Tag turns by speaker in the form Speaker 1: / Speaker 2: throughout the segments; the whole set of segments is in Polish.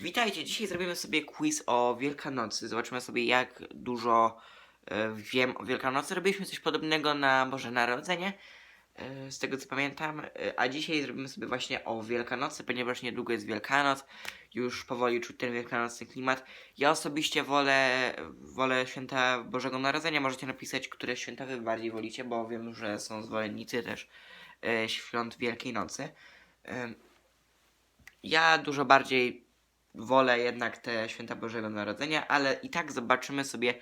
Speaker 1: Witajcie, dzisiaj zrobimy sobie quiz o Wielkanocy. Zobaczymy sobie jak dużo e, wiem o Wielkanocy. Robiliśmy coś podobnego na Boże Narodzenie, e, z tego co pamiętam. E, a dzisiaj zrobimy sobie właśnie o Wielkanocy, ponieważ niedługo jest Wielkanoc. Już powoli czuć ten wielkanocny klimat. Ja osobiście wolę, wolę święta Bożego Narodzenia. Możecie napisać, które święta wy bardziej wolicie, bo wiem, że są zwolennicy też świąt Wielkiej Nocy. Ja dużo bardziej wolę jednak te święta Bożego Narodzenia, ale i tak zobaczymy sobie,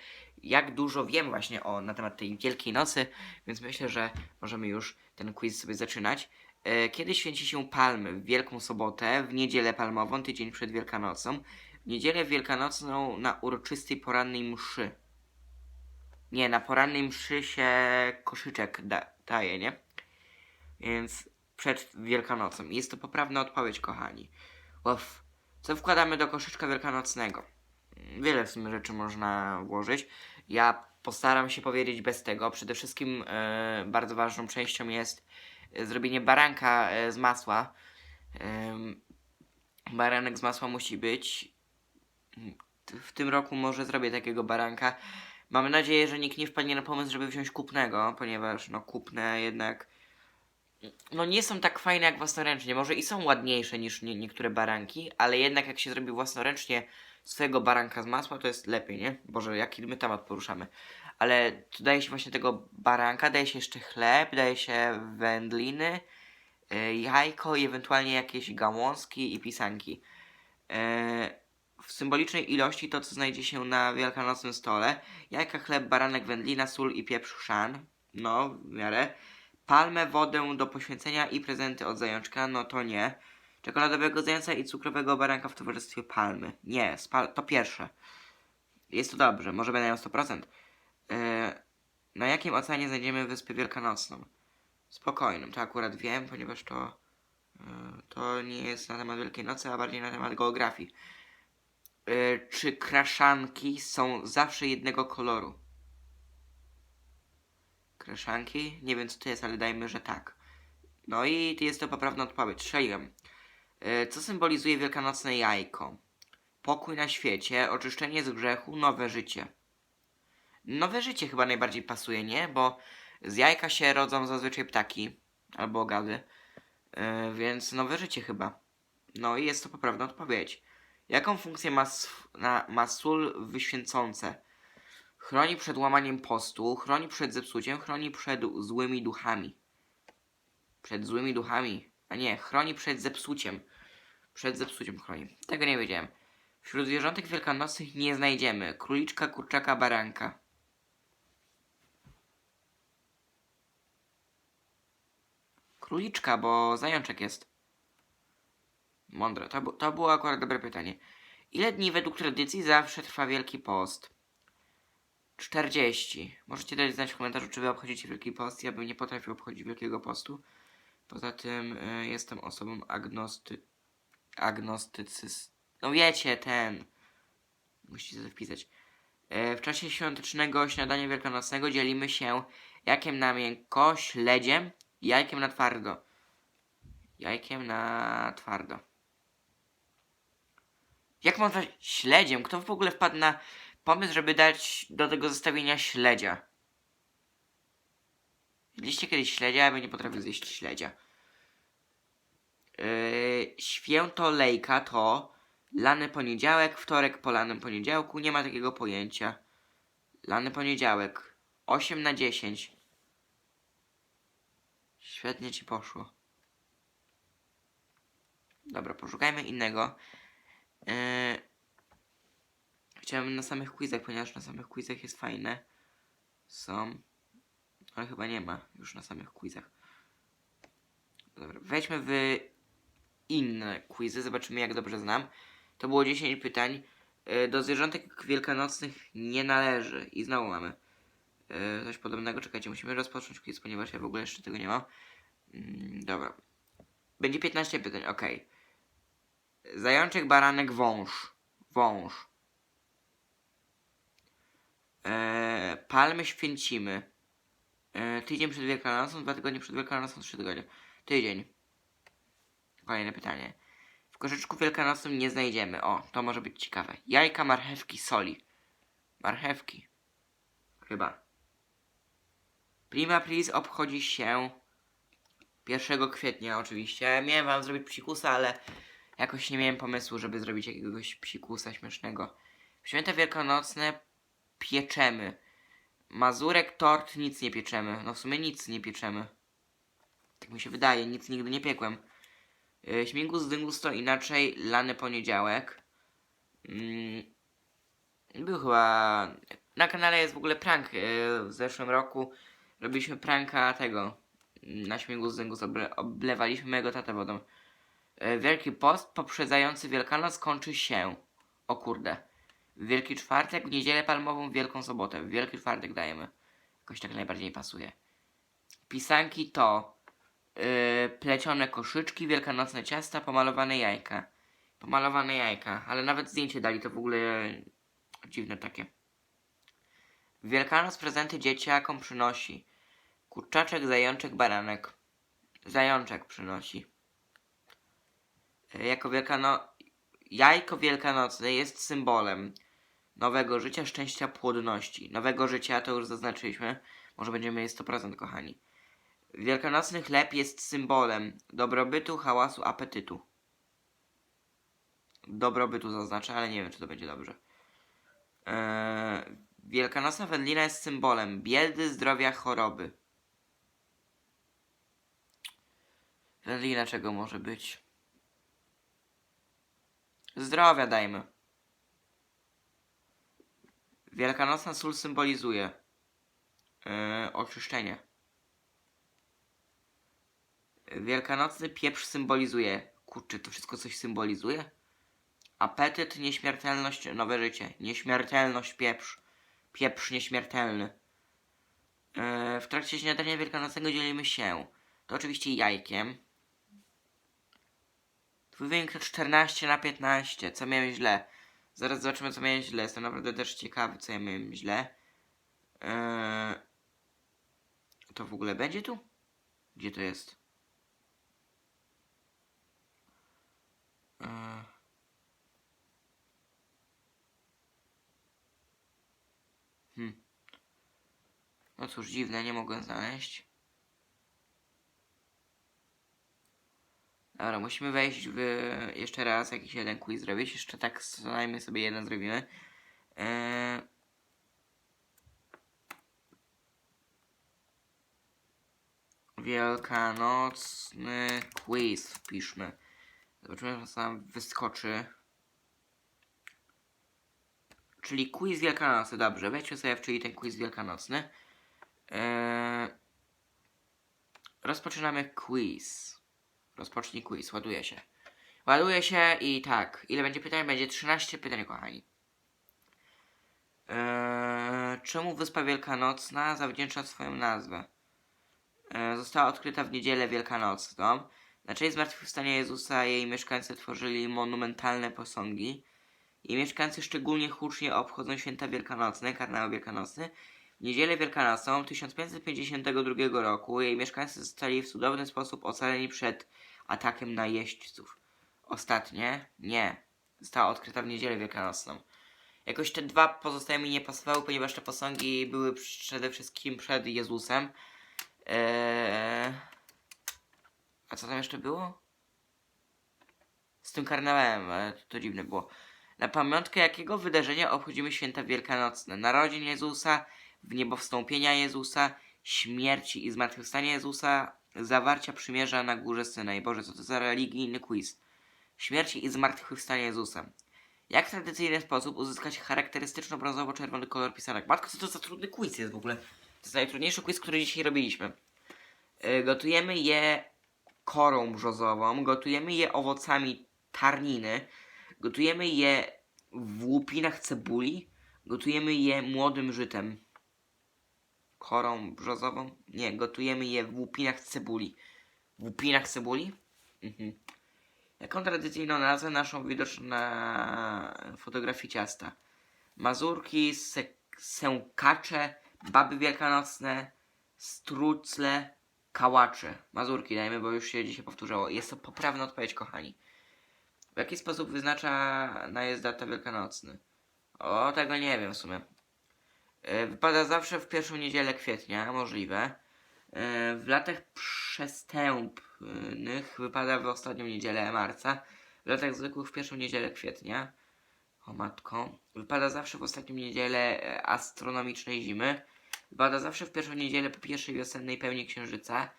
Speaker 1: jak dużo wiem właśnie o, na temat tej Wielkiej Nocy, więc myślę, że możemy już ten quiz sobie zaczynać. E, Kiedy święci się palmy? W Wielką Sobotę, w Niedzielę Palmową, tydzień przed Wielkanocą, w Niedzielę Wielkanocną na uroczystej porannej mszy. Nie, na porannej mszy się koszyczek da, daje, nie? Więc przed Wielkanocą. Jest to poprawna odpowiedź, kochani. Uff. Co wkładamy do koszyczka wielkanocnego? Wiele w sumie rzeczy można włożyć. Ja postaram się powiedzieć bez tego. Przede wszystkim e, bardzo ważną częścią jest e, zrobienie baranka e, z masła. Em, baranek z masła musi być. W tym roku może zrobię takiego baranka. Mamy nadzieję, że nikt nie wpadnie na pomysł, żeby wziąć kupnego, ponieważ no kupne jednak no nie są tak fajne jak własnoręcznie. Może i są ładniejsze niż nie, niektóre baranki, ale jednak jak się zrobi własnoręcznie swojego baranka z masła, to jest lepiej, nie? Boże, jaki my temat poruszamy. Ale tu daje się właśnie tego baranka, daje się jeszcze chleb, daje się wędliny, y, jajko i ewentualnie jakieś gałązki i pisanki. E, w symbolicznej ilości to, co znajdzie się na wielkanocnym stole. Jajka, chleb, baranek, wędlina, sól i pieprz chrzan. No, w miarę palmę, wodę do poświęcenia i prezenty od zajączka, no to nie. Czekoladowego zająca i cukrowego baranka w towarzystwie palmy. Nie, spal- to pierwsze. Jest to dobrze, może będę miał 100%. Yy, na jakim oceanie znajdziemy Wyspę Wielkanocną? Spokojnym, to akurat wiem, ponieważ to, yy, to nie jest na temat Wielkiej Nocy, a bardziej na temat geografii. Yy, czy kraszanki są zawsze jednego koloru? Kraszanki? Nie wiem co to jest, ale dajmy, że tak. No i jest to poprawna odpowiedź. Strzeliłem. E, Co symbolizuje wielkanocne jajko? Pokój na świecie, oczyszczenie z grzechu, nowe życie. Nowe życie chyba najbardziej pasuje, nie? Bo z jajka się rodzą zazwyczaj ptaki albo gady. E, więc nowe życie chyba. No i jest to poprawna odpowiedź. Jaką funkcję ma, ma sól wyświęcące? Chroni przed łamaniem postu, chroni przed zepsuciem, chroni przed złymi duchami. Przed złymi duchami. A nie, chroni przed zepsuciem. Przed zepsuciem chroni. Tego nie wiedziałem. Wśród zwierzątek wielkanocnych nie znajdziemy króliczka, kurczaka, baranka. Króliczka, bo zajączek jest. Mądre. To, to było akurat dobre pytanie. Ile dni według tradycji zawsze trwa Wielki Post? 40. Możecie dać znać w komentarzu, czy wy obchodzicie Wielki Post. Ja bym nie potrafił obchodzić Wielkiego Postu. Poza tym y, jestem osobą agnosty... agnostycyst... No wiecie, ten... Musicie to wpisać. E, w czasie świątecznego śniadania wielkanocnego dzielimy się jajkiem na miękko, śledziem i jajkiem na twardo. Jajkiem na twardo. Jak można śledziem? Kto w ogóle wpadł na pomysł, żeby dać do tego zestawienia śledzia? Jedliście kiedyś śledzia? Ja bym nie potrafił zjeść śledzia. Yy, świętolejka to lany poniedziałek, wtorek po lanym poniedziałku. Nie ma takiego pojęcia. Lany poniedziałek. 8 na 10. Świetnie ci poszło. Dobra, poszukajmy innego. Yy, chciałem na samych quizach, ponieważ na samych quizach jest fajne. Są. Ale chyba nie ma już na samych quizach. Dobra, wejdźmy w inne quizy, zobaczymy jak dobrze znam. To było 10 pytań. E, Do zwierzątek wielkanocnych nie należy. I znowu mamy e, coś podobnego. Czekajcie, musimy rozpocząć quiz, ponieważ ja w ogóle jeszcze tego nie mam. Mm, Dobra. Będzie 15 pytań, ok. Zajączek, baranek, wąż. Wąż. E, palmy święcimy. E, tydzień przed Wielkanocą, dwa tygodnie przed Wielkanocą, trzy tygodnie. Tydzień. Kolejne pytanie. koszyczku wielkanocnym nie znajdziemy. O, to może być ciekawe. Jajka, marchewki, soli. Marchewki. Chyba. Prima Pris obchodzi się 1 kwietnia oczywiście. Miałem wam zrobić psikusa, ale jakoś nie miałem pomysłu, żeby zrobić jakiegoś psikusa śmiesznego. W święta wielkanocne pieczemy. Mazurek, tort, nic nie pieczemy. No w sumie nic nie pieczemy. Tak mi się wydaje, nic nigdy nie piekłem. Yy, Śmigus dyngus to inaczej lany poniedziałek. Mm, był chyba... Na kanale jest w ogóle prank. Yy, w zeszłym roku robiliśmy pranka tego. Na śmigus dyngus oble, oblewaliśmy mojego tatę wodą. Yy, Wielki post poprzedzający Wielkanoc kończy się. O kurde. Wielki Czwartek, Niedzielę Palmową, Wielką Sobotę. Wielki Czwartek dajemy. Jakoś tak najbardziej pasuje. Pisanki to yy, plecione koszyczki, wielkanocne ciasta, pomalowane jajka. Pomalowane jajka, ale nawet zdjęcie dali, to w ogóle dziwne takie. Wielkanoc prezenty dzieciakom przynosi. Kurczaczek, zajączek, baranek. Zajączek przynosi. Yy, jako wielkano... Jajko wielkanocne jest symbolem nowego życia, szczęścia, płodności. Nowego życia to już zaznaczyliśmy. Może będziemy mieli 100%, kochani. Wielkanocny chleb jest symbolem dobrobytu, hałasu, apetytu. Dobrobytu zaznaczę, ale nie wiem, czy to będzie dobrze. Eee, Wielkanocna wędlina jest symbolem biedy, zdrowia, choroby. Wędlina czego może być? Zdrowia dajmy. Wielkanocna sól symbolizuje yy, oczyszczenie. Wielkanocny pieprz symbolizuje. Kurczę, to wszystko coś symbolizuje? Apetyt, nieśmiertelność, nowe życie. Nieśmiertelność, pieprz. Pieprz nieśmiertelny. Yy, w trakcie śniadania wielkanocnego dzielimy się. To oczywiście jajkiem. Twój wynik to 14 na 15. Co miałem źle? Zaraz zobaczymy, co miałem źle. Jestem naprawdę też ciekawy, co ja miałem źle. Eee... To w ogóle będzie tu? Gdzie to jest? Eee... Hmm. No cóż, dziwne, nie mogłem znaleźć. Dobra, musimy wejść w jeszcze raz jakiś jeden quiz zrobić. Jeszcze tak najmniej sobie jeden zrobimy. Eee... Wielkanocny quiz wpiszmy. Zobaczymy, co nam wyskoczy. Czyli quiz wielkanocny, dobrze. Wejdźmy sobie w czyli ten quiz wielkanocny. Eee... Rozpoczynamy quiz. Rozpocznij quiz, ładuje się. Ładuje się i tak. Ile będzie pytań? Będzie 13 pytań, kochani. Eee, czemu Wyspa Wielkanocna zawdzięcza swoją nazwę? Eee, została odkryta w niedzielę wielkanocną. Na cześć zmartwychwstania Jezusa jej mieszkańcy tworzyli monumentalne posągi. Jej mieszkańcy szczególnie hucznie obchodzą święta wielkanocne, karnawał wielkanocny. W niedzielę wielkanocną 1552 roku jej mieszkańcy zostali w cudowny sposób ocaleni przed atakiem najeźdźców. Ostatnie? Nie. Została odkryta w niedzielę wielkanocną. Jakoś te dwa pozostałe mi nie pasowały, ponieważ te posągi były przede wszystkim przed Jezusem. Eee... A co tam jeszcze było? Z tym karnawałem, to, to dziwne było. Na pamiątkę jakiego wydarzenia obchodzimy święta wielkanocne? Narodzin Jezusa, w niebo wstąpienia Jezusa, śmierci i zmartwychwstania Jezusa, zawarcia przymierza na górze Synaj. Boże, co to za religijny quiz. Śmierci i zmartwychwstania Jezusa. Jak w tradycyjny sposób uzyskać charakterystyczno brązowo-czerwony kolor pisanek? Matko, co to za trudny quiz jest w ogóle? To jest najtrudniejszy quiz, który dzisiaj robiliśmy. Yy, gotujemy je korą brzozową, gotujemy je owocami tarniny, gotujemy je w łupinach cebuli, gotujemy je młodym żytem. Korą brzozową? Nie, gotujemy je w łupinach cebuli. W łupinach cebuli? Mhm. Jaką tradycyjną nazwę naszą widoczną na fotografii ciasta? Mazurki, se sękacze, baby wielkanocne, strucle, kałacze. Mazurki dajmy, bo już się dzisiaj powtórzało. Jest to poprawna odpowiedź, kochani. jaki sposób wyznacza jest data wielkanocny? O, tego nie wiem w sumie. E, Wypada zawsze w pierwszą niedzielę kwietnia, możliwe. E, W latach przestępnych wypada w ostatnią niedzielę marca. W latach zwykłych w pierwszą niedzielę kwietnia. O matko. Wypada zawsze w ostatnią niedzielę e, astronomicznej zimy. Wypada zawsze w pierwszą niedzielę po pierwszej wiosennej pełni księżyca.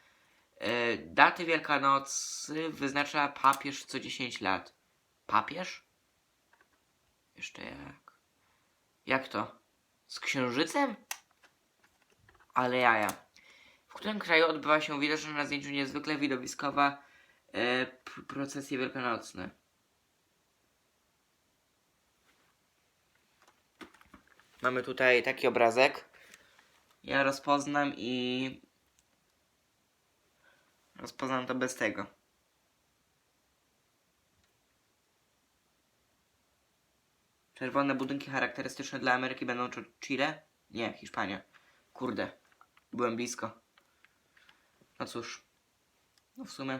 Speaker 1: Daty Wielkanocy wyznacza papież co 10 lat. Papież? Jeszcze jak? Jak to? Z księżycem? Ale jaja. W którym kraju odbywa się widoczna na zdjęciu niezwykle widowiskowa e, procesje wielkanocne? Mamy tutaj taki obrazek. Ja rozpoznam i rozpoznam to bez tego. Czerwone budynki charakterystyczne dla Ameryki będą Chile? Nie, Hiszpania. Kurde, byłem blisko. No cóż, no w sumie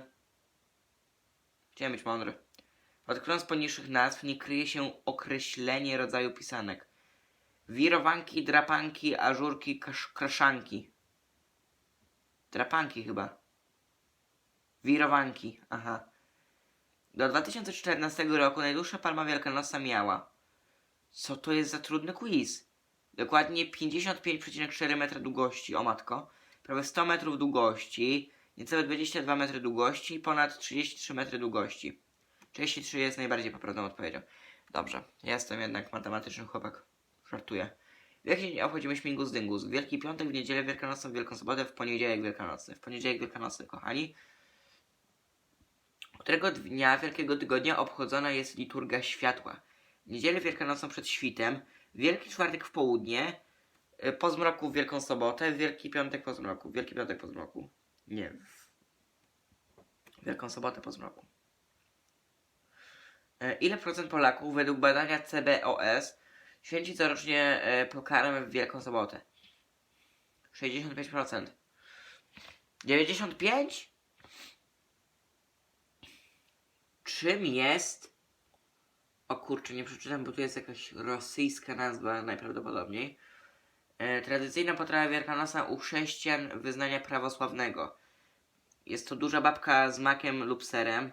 Speaker 1: chciałem być mądry. Z poniższych nazw nie kryje się określenie rodzaju pisanek. Wirowanki, drapanki, ażurki, kasz, kraszanki. Drapanki chyba. Wirowanki, aha. Do 2014 roku najdłuższa palma wielkanocna miała. Co to jest za trudny quiz? Dokładnie 55,4 metra długości, o matko. Prawie 100 metrów długości, niecałe 22 metry długości i ponad 33 metry długości. 33 jest najbardziej poprawną odpowiedzią. Dobrze, jestem jednak matematyczny chłopak. Żartuję. W jaki dzień obchodzimy Śmigus Dyngus? Wielki Piątek, w Niedzielę Wielkanocną, w Wielką Sobotę, w Poniedziałek Wielkanocny. W Poniedziałek Wielkanocny, kochani. Którego dnia Wielkiego Tygodnia obchodzona jest liturgia światła? Niedzielę Wielkanocną przed świtem, Wielki Czwartek w południe, y, po zmroku w Wielką Sobotę, Wielki Piątek po zmroku. Wielki Piątek po zmroku. Nie. Wielką Sobotę po zmroku. E, Ile procent Polaków według badania CBOS święci corocznie e, pokarm w Wielką Sobotę? 65%. 95%? Czym jest? O kurczę, nie przeczytam, bo tu jest jakaś rosyjska nazwa najprawdopodobniej. E, tradycyjna potrawa wielkanocna u chrześcijan wyznania prawosławnego. Jest to duża babka z makiem lub serem.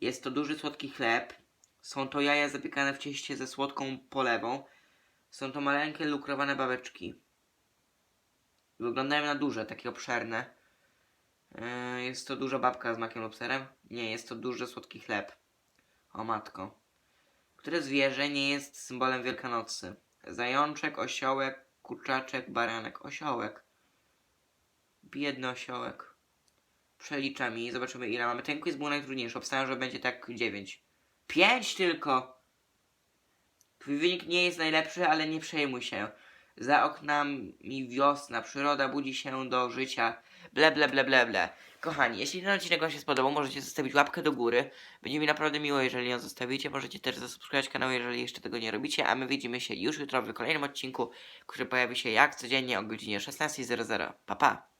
Speaker 1: Jest to duży słodki chleb. Są to jaja zapiekane w cieście ze słodką polewą. Są to maleńkie lukrowane babeczki. Wyglądają na duże, takie obszerne. E, Jest to duża babka z makiem lub serem? Nie, jest to duży słodki chleb. O matko. Które zwierzę nie jest symbolem Wielkanocy? Zajączek, osiołek, kurczaczek, baranek, osiołek. Biedny osiołek. Przeliczam i zobaczymy ile mamy. Ten quiz był najtrudniejszy. Obstawiam, że będzie tak 9. 5 tylko! Twój wynik nie jest najlepszy, ale nie przejmuj się. Za oknami wiosna, przyroda budzi się do życia. Ble, ble, ble, ble, ble. Kochani, jeśli ten odcinek Wam się spodobał, możecie zostawić łapkę do góry. Będzie mi naprawdę miło, jeżeli ją zostawicie. Możecie też zasubskrybować kanał, jeżeli jeszcze tego nie robicie. A my widzimy się już jutro w kolejnym odcinku, który pojawi się jak codziennie o godzinie 16.00. Pa, pa!